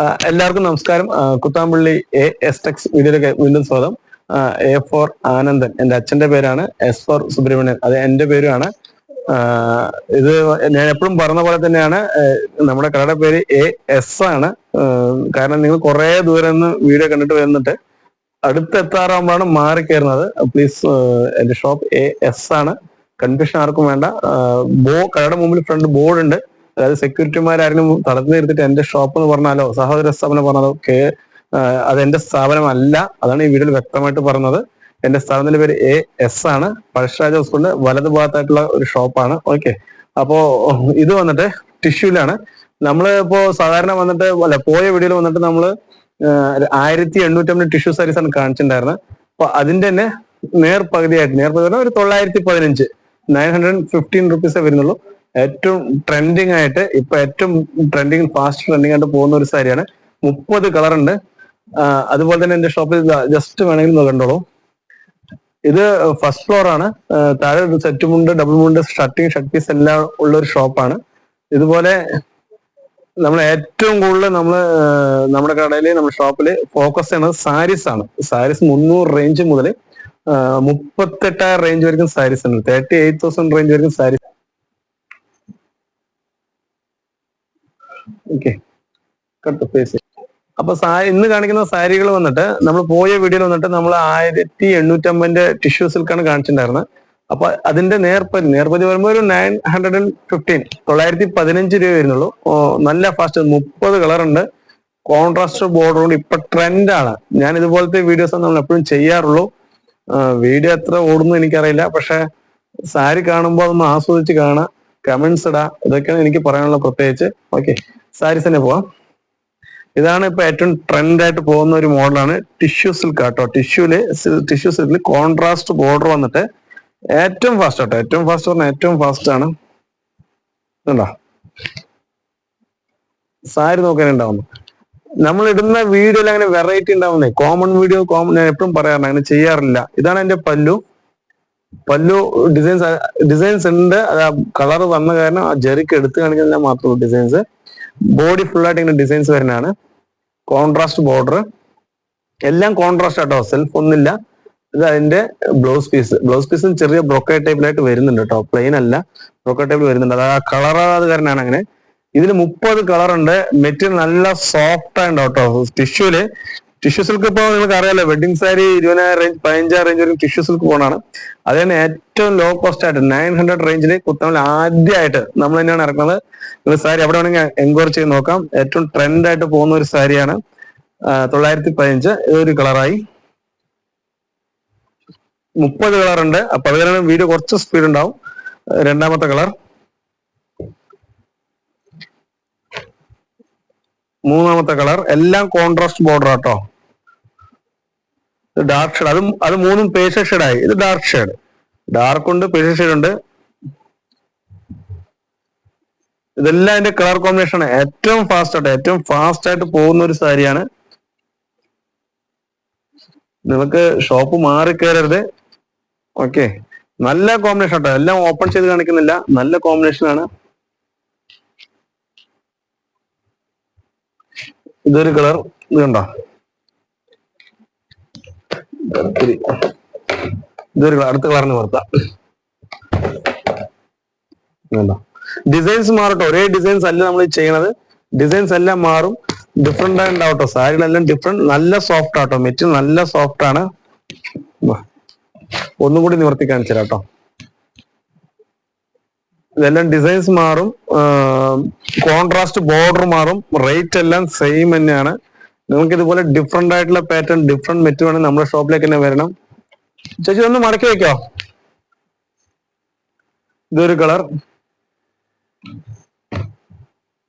എല്ലാവർക്കും നമസ്കാരം. Kuthampully A S Tex വീഡിയോയിലേക്ക് വീണ്ടും സ്വാഗതം. എ ഫോർ ആനന്ദൻ എന്റെ അച്ഛന്റെ പേരാണ്. S for Subrahmanyan. അത് എന്റെ പേരുമാണ്. ഇത് ഞാൻ എപ്പോഴും പറഞ്ഞ പോലെ തന്നെയാണ്. നമ്മുടെ കടയുടെ പേര് എ എസ് ആണ്. കാരണം നിങ്ങൾ കുറെ ദൂരം നിന്ന് വീഡിയോ കണ്ടിട്ട് വന്നിട്ട് അടുത്തെത്താറാകുമ്പോഴാണ് മാറി കയറുന്നത്. പ്ലീസ് എന്റെ ഷോപ്പ് എ എസ് ആണ്. കൺഫ്യൂഷൻ ആർക്കും വേണ്ട. ബോ കടയുടെ മുമ്പിൽ ഫ്രണ്ട് ബോർഡ് ഉണ്ട്. അതായത് സെക്യൂരിറ്റിമാരും തടഞ്ഞു നിർത്തിട്ട് എന്റെ ഷോപ്പ് എന്ന് പറഞ്ഞാലോ സഹോദര സ്ഥാപനം പറഞ്ഞാലോ കെ അത് എന്റെ സ്ഥാപനമല്ല. അതാണ് ഈ വീഡിയോയിൽ വ്യക്തമായിട്ട് പറഞ്ഞത്. എന്റെ സ്ഥാപനത്തിന്റെ പേര് എ എസ് ആണ്. പഴശ്ശരാജ സ്കൂളിന്റെ വലതു ഭാഗത്തായിട്ടുള്ള ഒരു ഷോപ്പാണ് ഓക്കെ അപ്പോ ഇത് വന്നിട്ട് ടിഷ്യൂലാണ്. നമ്മൾ ഇപ്പോ സാധാരണ വന്നിട്ട് അല്ല പോയ വീഡിയോയിൽ വന്നിട്ട് നമ്മൾ ആയിരത്തി എണ്ണൂറ്റമ്പത് ടിഷ്യൂ സാരീസ് ആണ് കാണിച്ചിട്ടുണ്ടായിരുന്നത്. അപ്പൊ അതിന്റെ തന്നെ നേർ പകുതിയായിട്ട് നേർ പകുതി പറഞ്ഞാൽ ഒരു തൊള്ളായിരത്തി പതിനഞ്ച് നയൻ ഹൺഡ്രഡ് ഫിഫ്റ്റീൻ റുപ്പീസേ വരുന്നുള്ളൂ. ഏറ്റവും ട്രെൻഡിങ് ആയിട്ട് ഇപ്പൊ ഏറ്റവും ട്രെൻഡിങ് ഫാസ്റ്റ് ട്രെൻഡിങ് ആയിട്ട് പോകുന്ന ഒരു സാരിയാണ്. മുപ്പത് കളർ ഉണ്ട്. അതുപോലെ തന്നെ എന്റെ ഷോപ്പിൽ ജസ്റ്റ് വേണമെങ്കിൽ കണ്ടോളൂ. ഇത് ഫസ്റ്റ് ഫ്ലോർ ആണ്. താഴെ ഒരു സെറ്റ് മുണ്ട് ഡബിൾ മുണ്ട് ഷർട്ടിങ് ഷർട്ട് പീസ് എല്ലാം ഉള്ള ഒരു ഷോപ്പാണ് ഇതുപോലെ നമ്മൾ ഏറ്റവും കൂടുതൽ നമ്മൾ നമ്മുടെ കടയിൽ നമ്മുടെ ഷോപ്പിൽ ഫോക്കസ് ചെയ്യുന്നത് സാരീസ് ആണ്. സാരീസ് മുന്നൂറ് റേഞ്ച് മുതൽ മുപ്പത്തെട്ടായിരം റേഞ്ച് വരെയും സാരീസ് ഉണ്ട്. തേർട്ടി എയ്റ്റ് തൗസൻഡ് റേഞ്ച് വരെയും സാരീസ് കട്ട് പേസ് അപ്പൊ ഇന്ന് കാണിക്കുന്ന സാരികൾ വന്നിട്ട് നമ്മൾ പോയ വീഡിയോയിൽ വന്നിട്ട് നമ്മൾ ആയിരത്തി എണ്ണൂറ്റമ്പതിന്റെ ടിഷ്യൂ സിൽക്കാണ് കാണിച്ചിട്ടുണ്ടായിരുന്നത് അപ്പൊ അതിന്റെ നേർപ്പതി നേർപ്പതി വരുമ്പോൾ ഒരു നയൻ ഹൺഡ്രഡ് ആൻഡ് ഫിഫ്റ്റീൻ തൊള്ളായിരത്തി പതിനഞ്ച് രൂപ വരുന്നുള്ളൂ. നല്ല ഫാസ്റ്റ് മുപ്പത് കളർ ഉണ്ട്. കോൺട്രാസ്റ്റ് ബോർഡർ കൊണ്ട് ഇപ്പൊ ട്രെൻഡാണ് ഞാൻ ഇതുപോലത്തെ വീഡിയോസ് നമ്മൾ എപ്പോഴും ചെയ്യാറുള്ളൂ. വീഡിയോ എത്ര ഓടുന്നു എനിക്കറിയില്ല. പക്ഷെ സാരി കാണുമ്പോൾ അതൊന്ന് ആസ്വദിച്ച് കാണാം. കമന്റ്സ് ഇടാ. ഇതൊക്കെയാണ് എനിക്ക് പറയാനുള്ള പ്രത്യേകിച്ച്. ഓക്കെ സാരീസ് തന്നെ പോവാം. ഇതാണ് ഇപ്പൊ ഏറ്റവും ട്രെൻഡ് ആയിട്ട് പോകുന്ന ഒരു മോഡലാണ് ടിഷ്യൂ സിൽക്ക് കേട്ടോ ടിഷ്യൂൽ ടിഷ്യൂ സിൽക്കിൽ കോൺട്രാസ്റ്റ് ബോർഡർ വന്നിട്ട് ഏറ്റവും ഫാസ്റ്റ് കേട്ടോ ഏറ്റവും ഫാസ്റ്റ് പറഞ്ഞാൽ ഏറ്റവും ഫാസ്റ്റ് ആണ്. കണ്ടോ സാരി നോക്കാനുണ്ടാവുന്നു. നമ്മൾ ഇടുന്ന വീഡിയോയിൽ അങ്ങനെ വെറൈറ്റി ഉണ്ടാവുന്നേ. കോമൺ വീഡിയോ കോമൺ ഞാൻ എപ്പോഴും പറയാറുണ്ട് അങ്ങനെ ചെയ്യാറില്ല. ഇതാണ് എന്റെ പല്ലു. പല്ലു ഡിസൈൻസ് ഡിസൈൻസ് ഉണ്ട്. അത് കളർ വന്ന കാരണം ആ ജെറിക്ക് എടുത്തു കാണിക്കുന്ന മാത്രമേ ഡിസൈൻസ് ബോഡി ഫുൾ ആയിട്ട് ഇങ്ങനെ ഡിസൈൻസ് വരുന്നതാണ്. കോൺട്രാസ്റ്റ് ബോർഡർ എല്ലാം കോൺട്രാസ്റ്റ് ആട്ടോ. സെൽഫ് ഒന്നില്ല ഇത് അതിന്റെ ബ്ലൗസ് പീസ് ബ്ലൗസ് പീസും ചെറിയ ബ്രോക്കേ ടൈപ്പിലായിട്ട് വരുന്നുണ്ട് കേട്ടോ. പ്ലെയിൻ അല്ല. ബ്രോക്കേ ടൈപ്പിൽ വരുന്നുണ്ട്. അത് ആ കളർ അത് കാരണമാണ് അങ്ങനെ. ഇതിന് മുപ്പത് ഉണ്ട്. മെറ്റീരിയൽ നല്ല സോഫ്റ്റ് ആയിട്ടോ ടിഷ്യൂൽ ടിഷ്യൂ സിൽക്ക് ഇപ്പോൾ നിങ്ങൾക്ക് അറിയാലോ വെഡിങ് സാരി ഇരുപതിനായിരം റേഞ്ച് പതിനഞ്ചായിരം റേഞ്ച് വരും ടിഷ്യൂ സിൽക്ക് ഫോണാണ് അത് തന്നെ ഏറ്റവും ലോ കോസ്റ്റ് ആയിട്ട് നയൻ ഹൺഡ്രഡ് റേഞ്ചിൽ കുത്തമിൽ ആദ്യമായിട്ട് നമ്മൾ തന്നെയാണ് ഇറക്കുന്നത്. നിങ്ങൾ സാരി അവിടെ വേണമെങ്കിൽ എൻക്വയറി ചെയ്ത് നോക്കാം. ഏറ്റവും ട്രെൻഡ് ആയിട്ട് പോകുന്ന ഒരു സാരിയാണ് തൊള്ളായിരത്തി പതിനഞ്ച് ഇതൊരു കളറായി മുപ്പത് കളർ ഉണ്ട്. അപ്പൊ അത് കാരണം വീഡിയോ കുറച്ച് സ്പീഡ് ഉണ്ടാവും. രണ്ടാമത്തെ കളർ മൂന്നാമത്തെ കളർ എല്ലാം കോൺട്രാസ്റ്റ് ബോർഡർ ആട്ടോ. ഡാർക്ക് ഷെയ്ഡ് അതും അത് മൂന്നും പേസ്റ്റൽ ഷെയ്ഡായി ഇത് ഡാർക്ക് ഷെയ്ഡ് ഡാർക്ക് ഉണ്ട് പേസ്റ്റൽ ഷെയ്ഡ് ഉണ്ട്. ഇതെല്ലാം അതിന്റെ കളർ കോമ്പിനേഷൻ ആണ്. ഏറ്റവും ഫാസ്റ്റ് ആയിട്ട് ഏറ്റവും ഫാസ്റ്റ് ആയിട്ട് പോകുന്ന ഒരു സാരിയാണ്. നിങ്ങൾക്ക് ഷോപ്പ് മാറി കയറരുത്. ഓക്കെ നല്ല കോമ്പിനേഷൻ ആട്ടോ. എല്ലാം ഓപ്പൺ ചെയ്ത് കാണിക്കുന്നില്ല. നല്ല കോമ്പിനേഷൻ ആണ്. ഇതൊരു കളർ ഇത് ഇത്തിരി. ഇതൊരു അടുത്ത കളറിന് നിർത്താം ഡിസൈൻസ് മാറട്ടെ. ഒരേ ഡിസൈൻസ് അല്ല നമ്മൾ ചെയ്യണത്. ഡിസൈൻസ് എല്ലാം മാറും. ഡിഫറെന്റ് ഉണ്ടാവട്ടോ സാരികളെല്ലാം ഡിഫറെന്റ് നല്ല സോഫ്റ്റ് ആട്ടോ. മെറ്റീരിയൽ നല്ല സോഫ്റ്റ് ആണ്. ഒന്നും കൂടി നിവർത്തി കാണിച്ചു കേട്ടോ ഇതെല്ലാം ഡിസൈൻസ് മാറും. കോൺട്രാസ്റ്റ് ബോർഡർ മാറും. റേറ്റ് എല്ലാം സെയിം തന്നെയാണ്. നിങ്ങൾക്ക് ഇതുപോലെ ഡിഫറെന്റ് ആയിട്ടുള്ള പാറ്റേൺ ഡിഫറെന്റ് മെറ്റ് വേണമെങ്കിൽ നമ്മുടെ ഷോപ്പിലേക്ക് തന്നെ വരണം. ചേച്ചി ഒന്ന് മടക്കി വെക്കോ? ഇതൊരു കളർ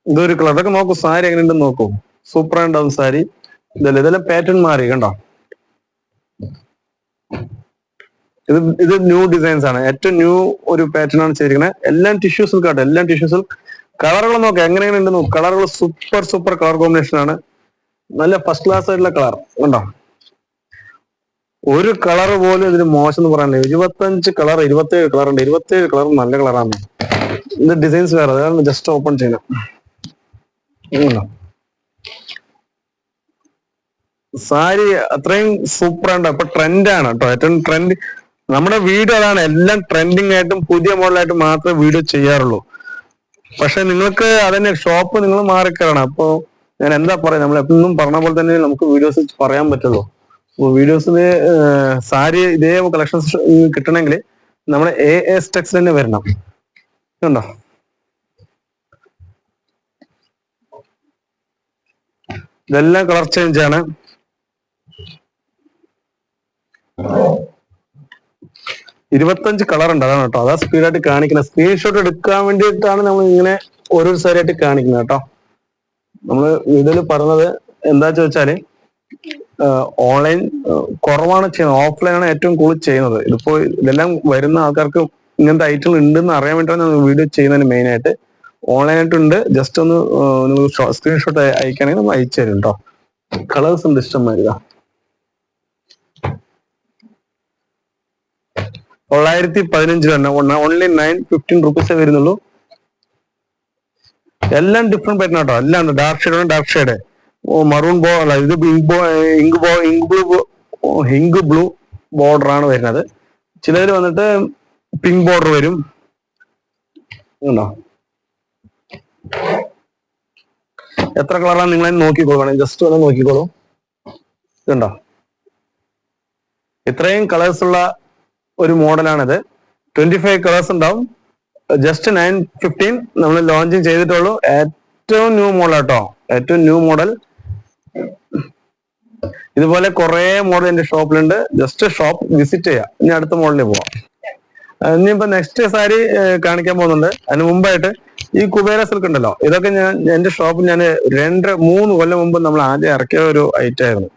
ഇതൊരു കളർ ഇതൊക്കെ നോക്കൂ സാരി എങ്ങനെ ഉണ്ടെന്ന് നോക്കൂ. സൂപ്പർ ഉണ്ടാവും സാരി. ഇതല്ല ഇതെല്ലാം പാറ്റേൺ മാറി കണ്ടോ? ഇത് ഇത് ന്യൂ ഡിസൈൻസ് ആണ്. ഏറ്റവും ന്യൂ ഒരു പാറ്റേൺ ആണ് ചെയ്തിരിക്കുന്നത് എല്ലാം ടിഷ്യൂ സിൽക്ക് ആട്ടോ. എല്ലാം ടിഷ്യൂ സിൽക്ക് കളറുകൾ നോക്കാം എങ്ങനെ എങ്ങനെ ഉണ്ട് കളറുകൾ സൂപ്പർ സൂപ്പർ കളർ കോമ്പിനേഷൻ ആണ്. നല്ല ഫസ്റ്റ് ക്ലാസ് ആയിട്ടുള്ള കളർ കണ്ടോ? ഒരു കളർ പോലും ഇതിന് മോശം എന്ന് പറയാനില്ല. ഇരുപത്തഞ്ച് കളർ ഇരുപത്തേഴ് കളർ ഉണ്ട്. ഇരുപത്തേഴ് കളർ നല്ല കളറാണ് ഇത് ഡിസൈൻസ് വേറെ. അതാണ് ജസ്റ്റ് ഓപ്പൺ ചെയ്യണം. സാരി അത്രയും സൂപ്പർ ആണ് ഇപ്പൊ ആണ് കേട്ടോ ഏറ്റവും ട്രെൻഡ് നമ്മുടെ വീഡിയോ അതാണ്. എല്ലാം ട്രെൻഡിങ് ആയിട്ടും പുതിയ മോഡലായിട്ടും മാത്രമേ വീഡിയോ ചെയ്യാറുള്ളൂ. പക്ഷെ നിങ്ങൾക്ക് അതന്നെ ഷോപ്പ് നിങ്ങൾ മാറിക്കറണം അപ്പോ ഞാൻ എന്താ പറയാ നമ്മൾ എപ്പോഴും പറഞ്ഞ പോലെ തന്നെ നമുക്ക് വീഡിയോസ് പറയാൻ പറ്റുള്ളൂ. വീഡിയോസിന് സാരി ഇതേ കളക്ഷൻ കിട്ടണമെങ്കിൽ നമ്മുടെ എ എസ് ടെക്സ് തന്നെ വരണം. കണ്ടോ? ഇതെല്ലാം കളർ ചേഞ്ച് ആണ്. ഇരുപത്തഞ്ച് കളർ ഉണ്ട് അതാണ് കേട്ടോ. അതാ സ്പീഡായിട്ട് കാണിക്കുന്നത്. സ്ക്രീൻഷോട്ട് എടുക്കാൻ വേണ്ടിയിട്ടാണ് നമ്മൾ ഇങ്ങനെ ഓരോ സാരിയായിട്ട് കാണിക്കുന്നത് കേട്ടോ. നമ്മൾ ഇതിൽ പറഞ്ഞത് എന്താ ചോദിച്ചാൽ ഓൺലൈൻ കുറവാണ് ചെയ്യുന്നത്. ഓഫ്ലൈൻ ആണ് ഏറ്റവും കൂടുതൽ ചെയ്യുന്നത്. ഇതിപ്പോ ഇതെല്ലാം വരുന്ന ആൾക്കാർക്ക് ഇങ്ങനത്തെ ഐറ്റങ്ങൾ ഉണ്ടെന്ന് അറിയാൻ വേണ്ടിയിട്ടാണ് വീഡിയോ ചെയ്യുന്നതിന് മെയിൻ ആയിട്ട്. ഓൺലൈൻ ആയിട്ടുണ്ട് ജസ്റ്റ് ഒന്ന് സ്ക്രീൻഷോട്ട് അയക്കുകയാണെങ്കിൽ നമ്മൾ അയച്ചു തരും കേട്ടോ കളേഴ്സ് ഉണ്ട് ഇഷ്ടം വരിക തൊള്ളായിരത്തി പതിനഞ്ച് രൂപ ഓൺലി നയൻ ഫിഫ്റ്റീൻ റുപ്പീസേ വരുന്നുള്ളൂ. എല്ലാം ഡിഫറെന്റ് പാറ്റേൺ കേട്ടോ എല്ലാം dark shade dark shade maroon ബോ അല്ല ഇത് ഇങ്ക് ബോ ഇങ്ക് ബോ ink blue ink blue border ആണ് വരുന്നത്. ചിലതിൽ വന്നിട്ട് പിങ്ക് ബോർഡർ വരും. ഉണ്ടോ? എത്ര കളറാണ് നിങ്ങൾ നോക്കിക്കോളൂ ജസ്റ്റ് ഒന്ന് നോക്കിക്കോളൂ. ഇതുണ്ടോ? ഇത്രയും കളേഴ്സ് ഉള്ള ഒരു മോഡലാണിത് ട്വന്റി ഫൈവ് കളേഴ്സ് ഉണ്ടാവും. ജസ്റ്റ് നയൻ ഫിഫ്റ്റീൻ നമ്മൾ ലോഞ്ച് ചെയ്തിട്ടുള്ളൂ. ഏറ്റവും ന്യൂ മോഡൽ കേട്ടോ ഏറ്റവും ന്യൂ മോഡൽ ഇതുപോലെ കുറെ മോഡൽ എന്റെ ഷോപ്പിലുണ്ട് ജസ്റ്റ് ഷോപ്പ് വിസിറ്റ് ചെയ്യാം. ഇനി അടുത്ത മോഡലിൽ പോവാം. ഇനിയിപ്പോ നെക്സ്റ്റ് സാരി കാണിക്കാൻ പോകുന്നുണ്ട്. അതിന് മുമ്പായിട്ട് ഈ കുബേര സിൽക്ക് ഉണ്ടല്ലോ. ഇതൊക്കെ ഞാൻ എന്റെ ഷോപ്പിൽ ഞാൻ രണ്ട് മൂന്ന് കൊല്ലം മുമ്പ് നമ്മൾ ആദ്യം ഇറക്കിയ ഒരു ഐറ്റം ആയിരുന്നു.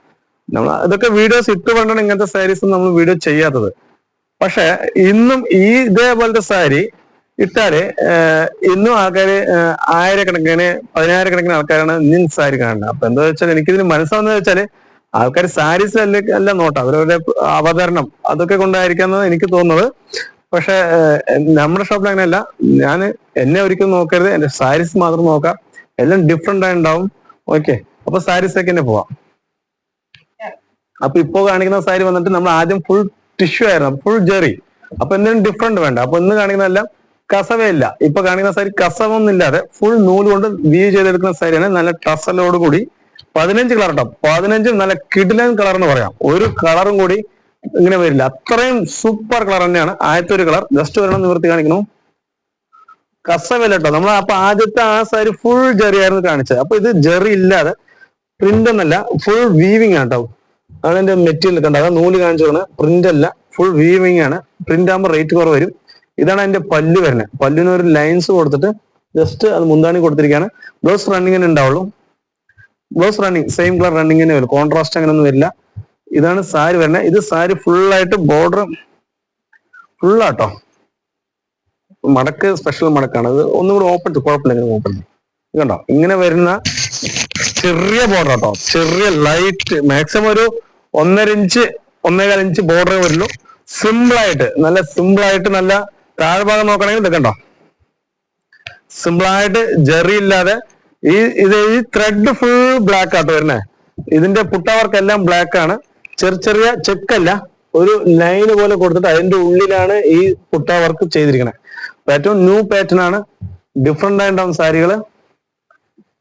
നമ്മൾ ഇതൊക്കെ വീഡിയോസ് ഇട്ട് കൊണ്ടാണ് ഇങ്ങനത്തെ സാരീസ് നമ്മൾ വീഡിയോ ചെയ്യാത്തത്. പക്ഷെ ഇന്നും ഈ ഇതേപോലത്തെ സാരി ഇട്ടാൽ ഇന്നും ആൾക്കാര് ആയിരക്കണക്കിന് പതിനായിരക്കണക്കിന് ആൾക്കാരാണ് ഇന്നും സാരി കാണുന്നത്. അപ്പൊ എന്താ വെച്ചാൽ എനിക്കിതിന് മനസ്സാന്ന് വെച്ചാൽ ആൾക്കാർ സാരീസ് അല്ല അല്ല നോട്ടം. അവരവരുടെ അവതരണം അതൊക്കെ കൊണ്ടായിരിക്കാന്ന് എനിക്ക് തോന്നുന്നത്. പക്ഷെ നമ്മുടെ ഷോപ്പിൽ അങ്ങനെയല്ല. ഞാൻ എന്നെ ഒരിക്കലും നോക്കരുത്. എന്റെ സാരീസ് മാത്രം നോക്കാം. എല്ലാം ഡിഫറെന്റ് ആയി ഉണ്ടാവും. ഓക്കെ അപ്പൊ സാരീസ് ഒക്കെ തന്നെ പോവാം. അപ്പൊ ഇപ്പോ കാണിക്കുന്ന സാരി വന്നിട്ട് നമ്മൾ ആദ്യം ഫുൾ ടിഷ്യൂ ആയിരുന്നു. ഫുൾ ജെറി അപ്പൊ എന്തെങ്കിലും ഡിഫറെന്റ് വേണ്ട. അപ്പൊ ഇന്ന് കാണിക്കുന്നതെല്ലാം കസവയില്ല. ഇപ്പൊ കാണിക്കുന്ന സാരി കസവൊന്നും ഇല്ലാതെ ഫുൾ നൂൽ കൊണ്ട് വീവ് ചെയ്തെടുക്കുന്ന സാരിയാണ്. നല്ല ടസലോട് കൂടി പതിനഞ്ച് കളർ കേട്ടോ പതിനഞ്ചും നല്ല കിഡ്ലൻ കളർ എന്ന് പറയാം. ഒരു കളറും കൂടി ഇങ്ങനെ വരില്ല. അത്രയും സൂപ്പർ കളർ തന്നെയാണ്. ആദ്യത്തെ ഒരു കളർ ജസ്റ്റ് വരണം നിവർത്തി കാണിക്കുന്നു. കസവല്ല കേട്ടോ നമ്മൾ അപ്പൊ ആദ്യത്തെ ആ സാരി ഫുൾ ജെറി ആയിരുന്നു കാണിച്ചത്. അപ്പൊ ഇത് ജെറി ഇല്ലാതെ പ്രിന്റ് എന്നല്ല ഫുൾ വീവിങ് ആണ് കേട്ടോ അതിന്റെ മെറ്റീരിയൽ കണ്ടത് നൂൽ കാണിച്ചു പ്രിന്റ് അല്ല ഫുൾ വീവിങ് ആണ്. പ്രിന്റ് ആകുമ്പോൾ റേറ്റ് കുറവ് വരും. ഇതാണ് അതിന്റെ പല്ല് വരുന്നത്. പല്ലിന് ഒരു ലൈൻസ് കൊടുത്തിട്ട് ജസ്റ്റ് അത് മുന്താണി കൊടുത്തിരിക്കുകയാണ്. ബ്ലൗസ് റണ്ണിങ്ങിന് ഉണ്ടാവുള്ളൂ. ബ്ലൗസ് റണ്ണിങ് സെയിം കളർ റണ്ണിങ്ങിന് വരും. കോൺട്രാസ്റ്റ് അങ്ങനെ ഒന്നും ഇതാണ് സാരി വരുന്നത്. ഇത് സാരി ഫുള്ളായിട്ട് ബോർഡർ ഫുള്ളാട്ടോ മടക്ക് സ്പെഷ്യൽ മടക്കാണ്. ഇത് ഒന്നും കൂടെ ഓപ്പൺ കുഴപ്പമില്ല ഇങ്ങനെ ഓപ്പൺ കണ്ടോ? ഇങ്ങനെ വരുന്ന ചെറിയ ബോർഡർ കേട്ടോ ചെറിയ ലൈറ്റ് മാക്സിമം ഒരു ഒന്നര ഇഞ്ച് ഒന്നേകാൽ ഇഞ്ച് ബോർഡർ വരുള്ളൂ സിമ്പിൾ ആയിട്ട് നല്ല സിമ്പിൾ ആയിട്ട് നല്ല താഴ്ഭാഗം നോക്കണമെങ്കിൽ കണ്ടോ? സിമ്പിൾ ആയിട്ട് ജെറി ഇല്ലാതെ ഈ ഇത് ഈ ത്രെഡ് ഫുൾ ബ്ലാക്ക് ആട്ടോ വരുന്നേ. ഇതിന്റെ പുട്ടവർക്ക് എല്ലാം ബ്ലാക്ക് ആണ്. ചെറിയ ചെറിയ ചെക്കല്ല ഒരു ലൈൻ പോലെ കൊടുത്തിട്ട് അതിന്റെ ഉള്ളിലാണ് ഈ പുട്ടവർക്ക് ചെയ്തിരിക്കുന്നത് ഏറ്റവും ന്യൂ പാറ്റേൺ ആണ്. ഡിഫറെന്റ് ആയിട്ടുണ്ടാവും സാരികൾ.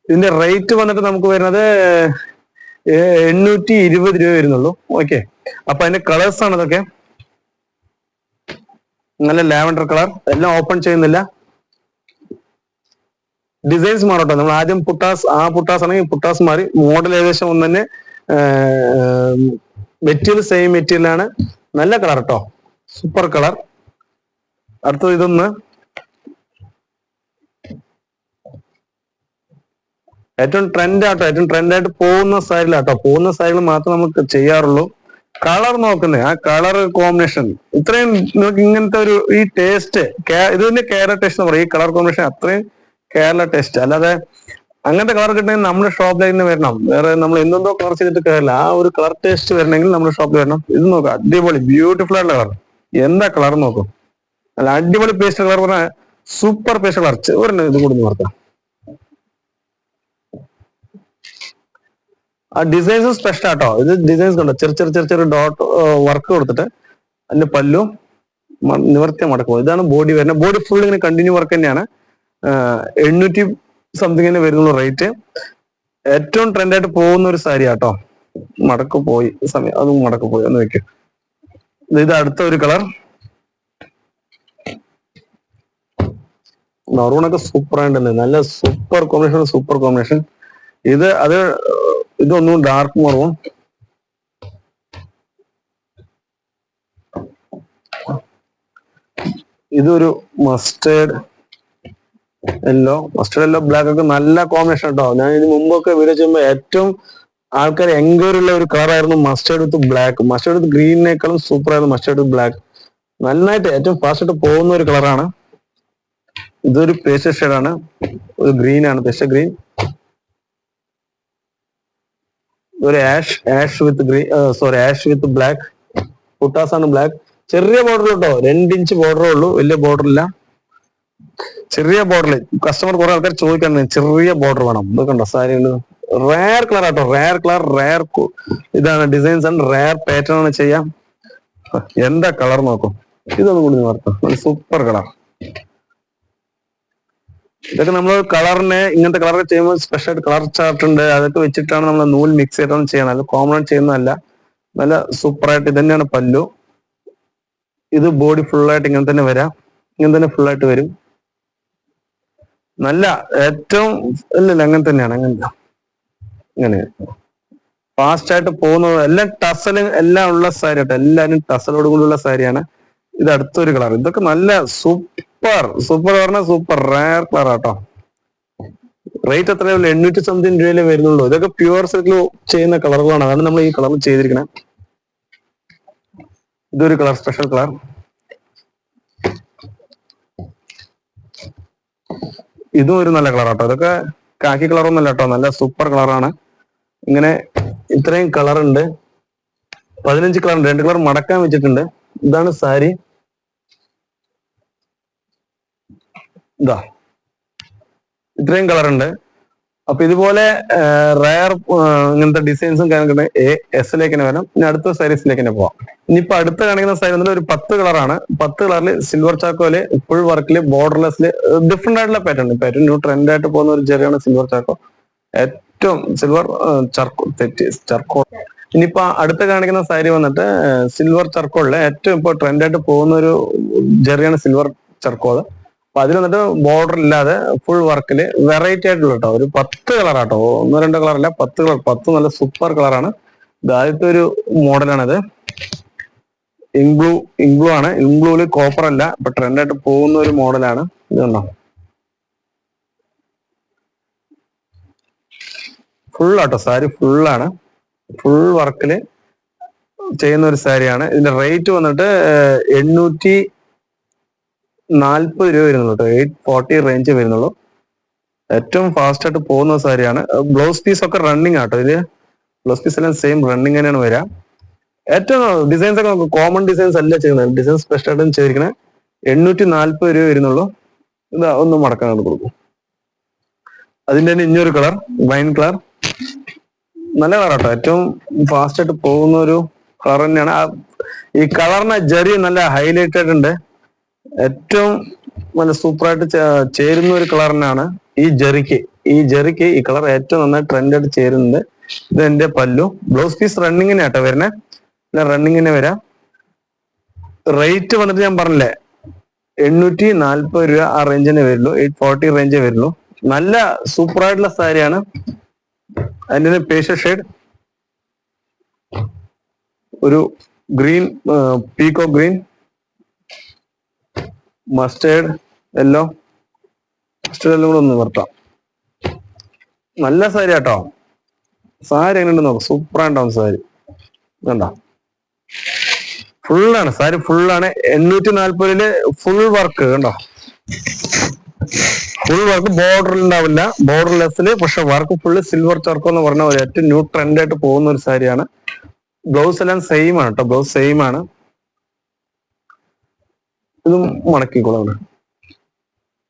ഇതിന്റെ റേറ്റ് വന്നിട്ട് നമുക്ക് വരുന്നത് എണ്ണൂറ്റി ഇരുപത് രൂപ വരുന്നുള്ളൂ. ഓക്കെ അപ്പൊ അതിന്റെ കളേഴ്സ് ആണ് ഇതൊക്കെ നല്ല ലാവൻഡർ കളർ. എല്ലാം ഓപ്പൺ ചെയ്യുന്നില്ല. ഡിസൈൻസ് മാറട്ടോ. നമ്മൾ ആദ്യം പുട്ടാസ് ആ പുട്ടാസ് ആണെങ്കിൽ പുട്ടാസ് മാറി. മോഡൽ ഏകദേശം ഒന്ന് തന്നെ മെറ്റീരിയൽ സെയിം മെറ്റീരിയൽ ആണ്. നല്ല കളർ കേട്ടോ സൂപ്പർ കളർ. അടുത്തത് ഇതൊന്ന്. ഏറ്റവും ട്രെൻഡ് ആട്ടോ. ഏറ്റവും ട്രെൻഡായിട്ട് പോകുന്ന സ്റ്റൈലാട്ടോ പോകുന്ന സ്റ്റൈൽ മാത്രം നമുക്ക് ചെയ്യാറുള്ളൂ. കളർ നോക്കുന്നത് ആ കളർ കോമ്പിനേഷൻ ഇത്രയും നമുക്ക് ഇങ്ങനത്തെ ഒരു ഈ ടേസ്റ്റ് ഇത് തന്നെ കേരള ടേസ്റ്റ് എന്ന് പറയും. ഈ കളർ കോമ്പിനേഷൻ അത്രയും കേരള ടേസ്റ്റ് അല്ലാതെ അങ്ങനത്തെ കളർ കിട്ടണമെങ്കിൽ നമ്മുടെ ഷോപ്പിലേക്ക് തന്നെ വരണം. വേറെ നമ്മൾ എന്തെന്തോ കളർ ചെയ്തിട്ട് കയറില്ല ആ ഒരു കളർ ടേസ്റ്റ് വരണമെങ്കിൽ നമ്മുടെ ഷോപ്പിൽ വരണം. ഇത് നോക്കാം. അടിപൊളി ബ്യൂട്ടിഫുൾ ആയിട്ടുള്ള കളർ എന്താ കളർ നോക്കും. അല്ല അടിപൊളി പേസ്റ്റ് കളർ പറഞ്ഞാൽ സൂപ്പർ പേസ്റ്റ് കളർ ഒരെണ്ണം ഇത് കൂടി നോക്കാം. ഡിസൈൻസ് സ്പെഷ്യൽ ആട്ടോ. ഇത് ഡിസൈൻസ് കണ്ടോ? ചെറു ചെറു ചെറു ചെറിയ ഡോട്ട് വർക്ക് കൊടുത്തിട്ട് അതിന്റെ പല്ലും നിവർത്തി മടക്കും ഇതാണ് ബോഡി വരുന്നത് ബോഡി ഫുൾ ഇങ്ങനെ കണ്ടിന്യൂ വർക്ക് തന്നെയാണ്. എണ്ണൂറ്റി സംതിങ് സംതിങ്ങിന് വരുന്നുള്ള റേറ്റ് ഏറ്റവും ട്രെൻഡ് ആയിട്ട് പോകുന്ന ഒരു സാരി ആട്ടോ. മടക്ക് പോയി. സമയം അതും മടക്ക് പോയി. ഒന്ന് വെക്കും. ഇത് അടുത്ത ഒരു കളർ മറൂണൊക്കെ സൂപ്പർ ആയിട്ടുണ്ട്. നല്ല സൂപ്പർ കോമ്പിനേഷൻ സൂപ്പർ കോമ്പിനേഷൻ ഇത് അത് ഇതൊന്നും ഡാർക്ക് മറൂൺ ഇതൊരു mustard yellow mustard yellow black ഒക്കെ നല്ല കോമ്പിനേഷൻ കേട്ടോ ഞാൻ ഇതിന് മുമ്പൊക്കെ വീഡിയോ ചെയ്യുമ്പോൾ ഏറ്റവും ആൾക്കാർ എൻക്വയറി ഉള്ള ഒരു കളറായിരുന്നു mustard with black mustard with ഗ്രീനിനേക്കാളും super ആയിരുന്നു മസ്റ്റേഡ് വിത്ത് ബ്ലാക്ക് നന്നായിട്ട് ഏറ്റവും ഫാസ്റ്റ് ആയിട്ട് പോകുന്ന ഒരു കളറാണ് ഇതൊരു പേസ്റ്റൽ ഷെയ്ഡാണ് ഒരു ഗ്രീൻ ആണ്. പേസ്റ്റൽ ഗ്രീൻ ഒരു ash ash with green sorry ash with black പുട്ടാസ് ആണ് ബ്ലാക്ക് ചെറിയ ബോർഡർ കേട്ടോ രണ്ട് ഇഞ്ച് ബോർഡറേ ഉള്ളൂ. വലിയ ബോർഡർ ഇല്ല. ചെറിയ ബോർഡർ കസ്റ്റമർ കുറെ ആൾക്കാർ ചോദിക്കാൻ ചെറിയ ബോർഡർ വേണം. കണ്ടോ സാരി റയർ കളർ ആട്ടോ. റയർ കളർ റയർ ഇതാണ് ഡിസൈൻസ് ആണ് റയർ പാറ്റേൺ ആണ് ചെയ്യാം. എന്താ കളർ നോക്കും. ഇതൊന്നും കൂടി വാർത്ത. സൂപ്പർ കളർ ഇതൊക്കെ നമ്മൾ കളറിനെ ഇങ്ങനത്തെ കളർ ചെയ്യുമ്പോൾ സ്പെഷ്യൽ കളർ ചാർട്ട് ഉണ്ട്. അതൊക്കെ വെച്ചിട്ടാണ് നമ്മൾ നൂൽ മിക്സ് ചെയ്തിട്ടാണ് ചെയ്യണം അത് കോമൺ ചെയ്യുന്നതല്ല. നല്ല സൂപ്പർ ആയിട്ട് ഇത് തന്നെയാണ് പല്ലു. ഇത് ബോഡി ഫുൾ ആയിട്ട് ഇങ്ങനെ തന്നെ വരാം. ഇങ്ങനെ തന്നെ ഫുൾ ആയിട്ട് വരും. നല്ല ഏറ്റവും ഇല്ലല്ല അങ്ങനെ തന്നെയാണ് അങ്ങനെ ഇങ്ങനെ. ഫാസ്റ്റ് ആയിട്ട് പോകുന്നത് എല്ലാം ടസലും എല്ലാം ഉള്ള സാരി ആട്ടോ. എല്ലാരും ടസലോട് കൂടിയുള്ള സാരിയാണ് ഇത് അടുത്തൊരു കളർ. ഇതൊക്കെ നല്ല സൂപ്പർ സൂപ്പർ പറഞ്ഞാൽ സൂപ്പർ റയർ കളർ ആട്ടോ. റേറ്റ് എത്ര എണ്ണൂറ്റി സംതിങ് രൂപയിലേ വരുന്നുള്ളൂ. ഇതൊക്കെ പ്യുവർ സിൽക്കിൽ ചെയ്യുന്ന കളറുകളാണ്. അതാണ് നമ്മൾ ഈ കളർ ചെയ്തിരിക്കുന്നത് ഇതൊരു കളർ സ്പെഷ്യൽ കളർ. ഇതും ഒരു നല്ല കളർ ആട്ടോ ഇതൊക്കെ കാക്കി കളർ ഒന്നല്ല കേട്ടോ. നല്ല സൂപ്പർ കളറാണ് ഇങ്ങനെ ഇത്രയും കളർ ഉണ്ട്. പതിനഞ്ച് കളർ രണ്ട് കളർ മടക്കാൻ വെച്ചിട്ടുണ്ട്. ഇതാണ് സാരി. ഇതാ ഇത്രയും കളർ ഉണ്ട്. അപ്പൊ ഇതുപോലെ റയർ ഇങ്ങനത്തെ ഡിസൈൻസും കാര്യങ്ങളൊക്കെ എ എസിലേക്ക് തന്നെ വരാം. ഇനി അടുത്ത സാരീസിലേക്ക് തന്നെ പോവാം. ഇനിയിപ്പോ അടുത്ത് കാണിക്കുന്ന സൈസ് എന്നുള്ള ഒരു പത്ത് കളറാണ് പത്ത് കളറിൽ സിൽവർ ചാക്കോയിൽ ഫുൾ വർക്കിൽ ബോർഡർലെസ്സിൽ ഡിഫറെന്റ് ആയിട്ടുള്ള പാറ്റേൺ പാറ്റേൺ ന്യൂ ട്രെൻഡ് ആയിട്ട് പോകുന്ന ഒരു ചെറിയാണ് സിൽവർ ചാക്കോ ഏറ്റവും സിൽവർ ചർക്കോ തെറ്റ് ചർക്കോ ഇനിയിപ്പോ അടുത്ത് കാണിക്കുന്ന സാരി വന്നിട്ട് സിൽവർ ചർക്കോളിൽ ഏറ്റവും ഇപ്പൊ ട്രെൻഡായിട്ട് പോകുന്ന ഒരു ജെറിയാണ് സിൽവർ ചർക്കോൾ അപ്പൊ അതിൽ വന്നിട്ട് ബോർഡർ ഇല്ലാതെ ഫുൾ വർക്കിൽ വെറൈറ്റി ആയിട്ടുള്ള കേട്ടോ ഒരു പത്ത് കളർ ആട്ടോ. ഒന്നോ രണ്ടോ കളർ അല്ല പത്ത് കളർ പത്ത് നല്ല സൂപ്പർ കളറാണ് ആദ്യത്തെ ഒരു മോഡലാണിത് ഇൻബ്ലൂ ഇൻബ്ലൂ ആണ്. ഇംഗ്ലൂൽ കോപ്പർ അല്ല ഇപ്പൊ ട്രെൻഡായിട്ട് പോകുന്ന ഒരു മോഡലാണ് ഇത് കണ്ടോ? ഫുൾ ആട്ടോ. സാരി ഫുള്ളാണ് ഫുൾ വർക്കിൽ ചെയ്യുന്ന ഒരു സാരിയാണ്. ഇതിന്റെ റേറ്റ് വന്നിട്ട് എണ്ണൂറ്റി നാൽപ്പത് രൂപ വരുന്നുള്ളൂ എയ്റ്റ് ഫോർട്ടി റേഞ്ച് വരുന്നുള്ളൂ. ഏറ്റവും ഫാസ്റ്റ് ആയിട്ട് പോകുന്ന സാരിയാണ് ബ്ലൗസ് പീസ് ഒക്കെ റണ്ണിങ് ആട്ടോ ഇത് ബ്ലൗസ് പീസ് എല്ലാം സെയിം റണ്ണിങ് തന്നെയാണ് വരിക ഏറ്റവും ഡിസൈൻസ് ഒക്കെ നമുക്ക് കോമൺ ഡിസൈൻസ് അല്ല ചെയ്യുന്നത്? ഡിസൈൻ സ്പെഷ്യൽ ആയിട്ടും ചെയ്തിരിക്കുന്നത് എണ്ണൂറ്റി നാൽപ്പത് രൂപ വരുന്നുള്ളൂ. ഇത് ഒന്ന് മടക്കാൻ കൊടുക്കും. അതിന്റെ തന്നെ ഇനിയൊരു കളർ വൈൻ കളർ നല്ല കളർ കേട്ടോ ഏറ്റവും ഫാസ്റ്റ് ആയിട്ട് പോകുന്ന ഒരു കളർ തന്നെയാണ്. ഈ കളറിന് ജരി നല്ല ഹൈലൈറ്റ് ഉണ്ട് ഏറ്റവും നല്ല സൂപ്പറായിട്ട് ചേരുന്ന ഒരു കളർ തന്നെയാണ് ഈ ജെറിക്ക്. ഈ ജെറിക്ക് ഈ കളർ ഏറ്റവും നന്നായി ട്രെൻഡ് ആയിട്ട് ചേരുന്നുണ്ട് ഇത് എന്റെ പല്ലു. ബ്ലൗസ് പീസ് റണ്ണിങ്ങിന് വരണേ വരുന്നേ. റണ്ണിങ്ങിന് വരാം. റേറ്റ് വന്നിട്ട് ഞാൻ പറഞ്ഞില്ലേ എണ്ണൂറ്റി നാൽപ്പത് രൂപ ആ റേഞ്ചിനെ വരുള്ളൂ. എയ്റ്റ് ഫോർട്ടി റേഞ്ചേ വരുള്ളൂ. നല്ല സൂപ്പറായിട്ടുള്ള സാരിയാണ്. അതിന്റെ പേശ ഷെയ്ഡ് ഒരു green peacock green mustard yellow mustard എല്ലാം കൂടെ ഒന്ന് നിർത്താം. നല്ല സാരി കേട്ടോ സാരി എങ്ങനെ നോക്കാം. സൂപ്പർ ആയിട്ടാവും സാരി. കണ്ടോ? ഫുള്ളാണ് സാരി ഫുള്ളാണ് എണ്ണൂറ്റി നാൽപ്പതിൽ ഫുൾ വർക്ക് കണ്ടോ? ഫുൾ വർക്ക് ബോർഡർ ഉണ്ടാവില്ല. ബോർഡർ ലെസ്സിൽ പക്ഷെ വർക്ക് ഫുള്ള് സിൽവർ ചർക്കോ എന്ന് പറഞ്ഞ ഒരു ഏറ്റവും ന്യൂ ട്രെൻഡ് ആയിട്ട് പോകുന്ന ഒരു സാരിയാണ്. ബ്ലൗസ് എല്ലാം സെയിം ആണ് കേട്ടോ ബ്ലൗസ് സെയിം ആണ്. ഇതും മടക്കിക്കോളാണ്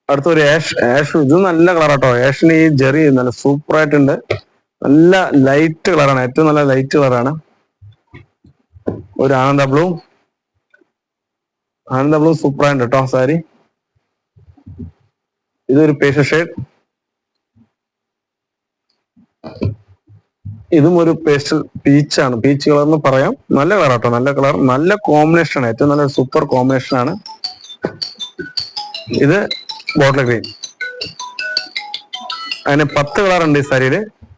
അടുത്ത ഒരു ആഷ് ആഷ് ഇത് നല്ല കളർ ആട്ടോ. ആഷിന് ഈ ജെറി നല്ല സൂപ്പർ ആയിട്ടുണ്ട്. നല്ല ലൈറ്റ് കളറാണ് ഏറ്റവും നല്ല ലൈറ്റ് കളറാണ് ഒരു ആനന്ദ ബ്ലൂ ആനന്ദ ബ്ലൂ സൂപ്പർ സൂപ്പറാണ് കേട്ടോ സാരി. ഇതൊരു പേഷ ഷെയ്ഡ് ഇതും ഒരു പേസ്റ്റൽ പീച്ചാണ് പീച്ച് കളർ എന്ന് പറയാം. നല്ല കളർ കേട്ടോ നല്ല കളർ നല്ല കോമ്പിനേഷൻ ആണ്. ഏറ്റവും നല്ല സൂപ്പർ കോമ്പിനേഷൻ ആണ്. ഇത് ബോട്ടിൽ ഗ്രീൻ അങ്ങനെ പത്ത് കളർ ഉണ്ട് ഈ സാരിയിൽ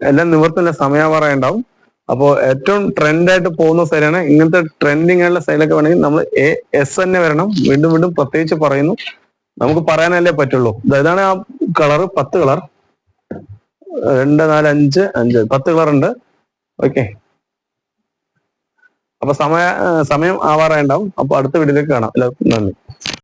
എല്ലാം നിവർത്തില്ല സമയാവാറ ഉണ്ടാവും. അപ്പോൾ ഏറ്റവും ട്രെൻഡായിട്ട് പോകുന്ന സൈലാണ് ഇങ്ങനത്തെ ട്രെൻഡിങ് ആയിട്ടുള്ള സൈലൊക്കെ വേണമെങ്കിൽ നമ്മൾ എ എസ് തന്നെ വരണം. വീണ്ടും വീണ്ടും പ്രത്യേകിച്ച് പറയുന്നു. നമുക്ക് പറയാനല്ലേ പറ്റുള്ളൂ. ഇതാണ് ആ കളർ പത്ത് കളർ രണ്ട് നാല് അഞ്ച് അഞ്ച്. പത്ത് കളർ ഉണ്ട്. ഓക്കെ അപ്പൊ സമയ സമയം ആവാറായി ഉണ്ടാവും. അപ്പൊ അടുത്ത വീഡിയോയിലേക്ക് കാണാം. എല്ലാവർക്കും നന്ദി.